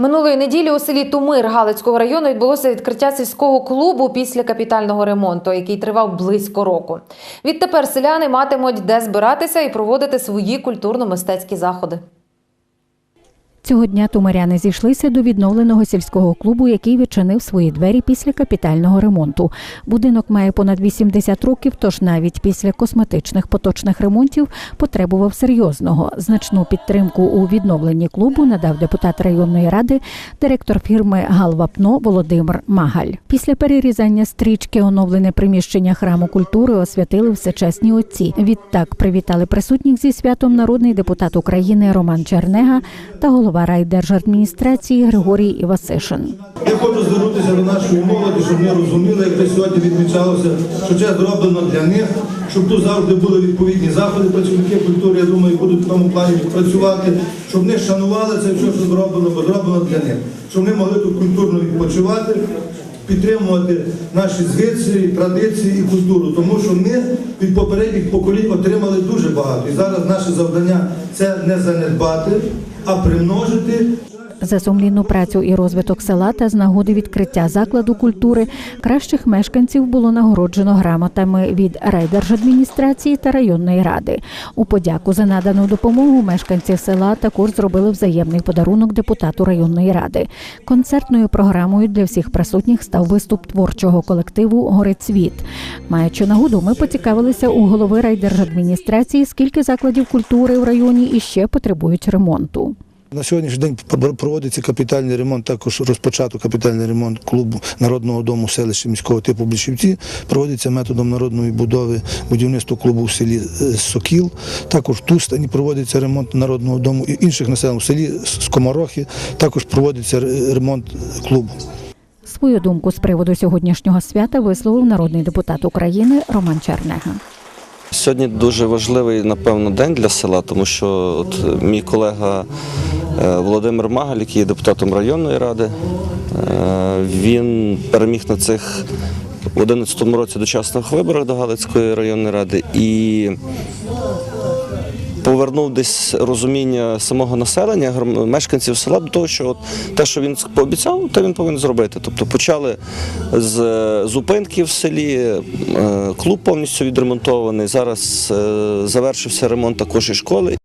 Минулої неділі у селі Тумир Галицького району відбулося відкриття сільського клубу після капітального ремонту, який тривав близько року. Відтепер селяни матимуть де збиратися і проводити свої культурно-мистецькі заходи. Цього дня тумаряни зійшлися до відновленого сільського клубу, який відчинив свої двері після капітального ремонту. Будинок має понад 80 років, тож навіть після косметичних поточних ремонтів потребував серйозного. Значну підтримку у відновленні клубу надав депутат районної ради, директор фірми Галвапно Володимир Магаль. Після перерізання стрічки оновлене приміщення храму культури освятили всечесні отці. Відтак привітали присутніх зі святом народний депутат України Роман Чернега та голова райдержадміністрації Григорій Івасишин. Я хочу звернутися до нашої молоді, щоб ми розуміли, як це сьогодні відмічалося, що це зроблено для них, щоб тут завжди були відповідні заходи. Працівники культури, я думаю, будуть в тому плані працювати, щоб вони шанували це все, що зроблено, бо зроблено для них, щоб вони могли тут культурно відпочивати. Підтримувати наші звичаї, традиції і культуру, тому що ми від попередніх поколінь отримали дуже багато. І зараз наше завдання це не занедбати, а примножити За сумлінну працю і розвиток села та з нагоди відкриття закладу культури кращих мешканців було нагороджено грамотами від райдержадміністрації та районної ради. У подяку за надану допомогу мешканці села також зробили взаємний подарунок депутату районної ради. Концертною програмою для всіх присутніх став виступ творчого колективу Горецвіт. Маючи нагоду, ми поцікавилися у голови райдержадміністрації, скільки закладів культури в районі іще потребують ремонту. На сьогоднішній день проводиться капітальний ремонт, також розпочато капітальний ремонт клубу народного дому селища міського типу Блищівці. Проводиться методом народної будови будівництво клубу в селі е, Сокіл. Також в Тустані проводиться ремонт народного дому і інших населених в селі Скоморохи. Також проводиться ремонт клубу. Свою думку з приводу сьогоднішнього свята висловив народний депутат України Роман Чернега. Сьогодні дуже важливий, напевно, день для села, тому що от мій колега Володимир Магаль, який є депутатом районної ради, е, він переміг на цих у 2011 році дочасних виборах до Галицької районної ради і повернув десь розуміння самого населення, мешканців села до того, що от те, що він пообіцяв, те він повинен зробити. Тобто почали з е, зупинки в селі, е, клуб повністю відремонтований. Зараз е, завершився ремонт також і школи.